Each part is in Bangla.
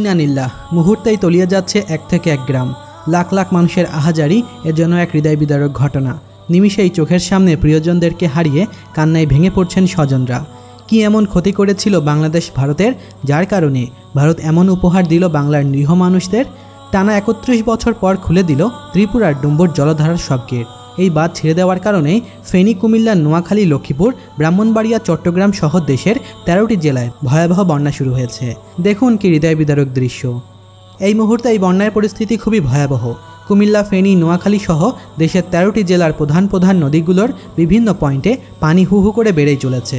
ইনানিল্লাহ মুহূর্তেই তলিয়ে যাচ্ছে এক থেকে এক গ্রাম। লাখ লাখ মানুষের আহাজারি এর জন্য এক হৃদয় বিদারক ঘটনা। নিমিষেই চোখের সামনে প্রিয়জনদেরকে হারিয়ে কান্নায় ভেঙে পড়ছেন স্বজনরা। কি এমন ক্ষতি করেছিল বাংলাদেশ ভারতের? যার কারণে ভারত এমন উপহার দিল বাংলার নিরীহ মানুষদের? টানা একত্রিশ বছর পর খুলে দিল ত্রিপুরার ডুম্বর জলধারার সব গেট। এই বাঁধ ছেড়ে দেওয়ার কারণে ফেনী, কুমিল্লা, নোয়াখালী, লক্ষ্মীপুর, ব্রাহ্মণবাড়িয়া, চট্টগ্রাম সহ দেশের তেরোটি জেলায় ভয়াবহ বন্যা শুরু হয়েছে। দেখুন কি হৃদয় বিদারক দৃশ্য। এই মুহূর্তে এই বন্যার পরিস্থিতি খুবই ভয়াবহ। কুমিল্লা, ফেনী, নোয়াখালী সহ দেশের তেরোটি জেলার প্রধান প্রধান নদীগুলোর বিভিন্ন পয়েন্টে পানি হু হু করে বেড়েই চলেছে।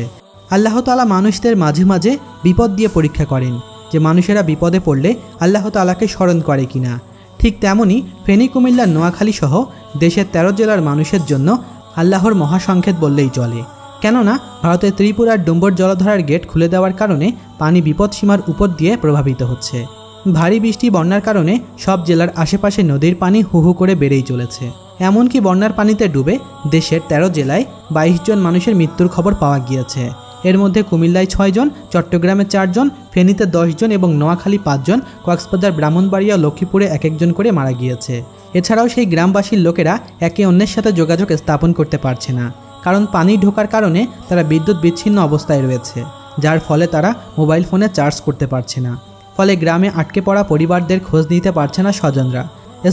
আল্লাহ তালা মানুষদের মাঝে মাঝে বিপদ দিয়ে পরীক্ষা করেন যে মানুষেরা বিপদে পড়লে আল্লাহ তালাকে স্মরণ করে কিনা। ঠিক তেমনই ফেনী, কুমিল্লা, নোয়াখালী সহ দেশের তেরো জেলার মানুষের জন্য আল্লাহর মহাসংকেত বললেই চলে। কেননা ভারতের ত্রিপুরার ডুম্বর জলধারার গেট খুলে দেওয়ার কারণে পানি বিপদসীমার উপর দিয়ে প্রভাবিত হচ্ছে। ভারী বৃষ্টি, বন্যার কারণে সব জেলার আশেপাশে নদীর পানি হু হু করে বেড়েই চলেছে। এমনকি বন্যার পানিতে ডুবে দেশের তেরো জেলায় বাইশ জন মানুষের মৃত্যুর খবর পাওয়া গিয়েছে। এর মধ্যে কুমিল্লায় ছয়জন চট্টগ্রামে চারজন ফেনীতে দশজন এবং নোয়াখালী পাঁচজন কক্সবাজার, ব্রাহ্মণবাড়িয়া, লক্ষ্মীপুরে এক একজন করে মারা গিয়েছে। এছাড়াও সেই গ্রামবাসীর লোকেরা একে অন্যের সাথে যোগাযোগ স্থাপন করতে পারছে না, কারণ পানি ঢোকার কারণে তারা বিদ্যুৎ বিচ্ছিন্ন অবস্থায় রয়েছে, যার ফলে তারা মোবাইল ফোনে চার্জ করতে পারছে না। ফলে গ্রামে আটকে পড়া পরিবারদের খোঁজ নিতে পারছে না স্বজনরা।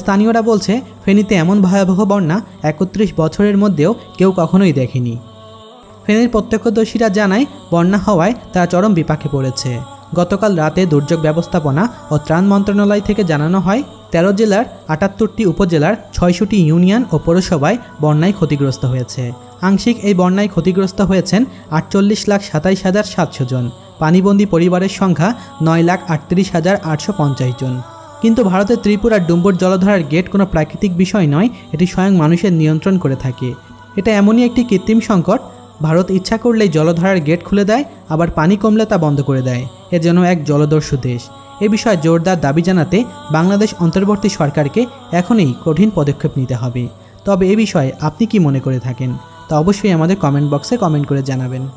স্থানীয়রা বলছে, ফেনীতে এমন ভয়াবহ বন্যা একত্রিশ বছরের মধ্যেও কেউ কখনোই দেখেনি। ফেনীর প্রত্যক্ষদর্শীরা জানায়, বন্যা হওয়ায় তারা চরম বিপাকে পড়েছে। গতকাল রাতে দুর্যোগ ব্যবস্থাপনা ও ত্রাণ মন্ত্রণালয় থেকে জানানো হয় তেরো জেলার আটাত্তরটি উপজেলার ছয়শটি ইউনিয়ন ও পৌরসভায় বন্যায় ক্ষতিগ্রস্ত হয়েছে। আংশিক এই বন্যায় ক্ষতিগ্রস্ত হয়েছেন আটচল্লিশ লাখ সাতাইশ হাজার সাতশো জন। পানিবন্দী পরিবারের সংখ্যা নয় লাখ আটত্রিশ হাজার আটশো পঞ্চাশ জন। কিন্তু ভারতের ত্রিপুরার ডুম্বর জলধারার গেট কোনো প্রাকৃতিক বিষয় নয়, এটি স্বয়ং মানুষের নিয়ন্ত্রণ করে থাকে। এটা এমনই একটি কৃত্রিম সংকট। ভারত ইচ্ছা করলেই জলধারার গেট খুলে দেয়, আবার পানি কমলে তা বন্ধ করে দেয়। এ যেন এক জলদস্যু দেশ। এ বিষয়ে জোরদার দাবি জানাতে বাংলাদেশ অন্তর্বর্তী সরকারকে এখনই কঠিন পদক্ষেপ নিতে হবে। তবে এ বিষয়ে আপনি কি মনে করে থাকেন? তা অবশ্যই আমাদের কমেন্ট বক্সে কমেন্ট করে জানাবেন।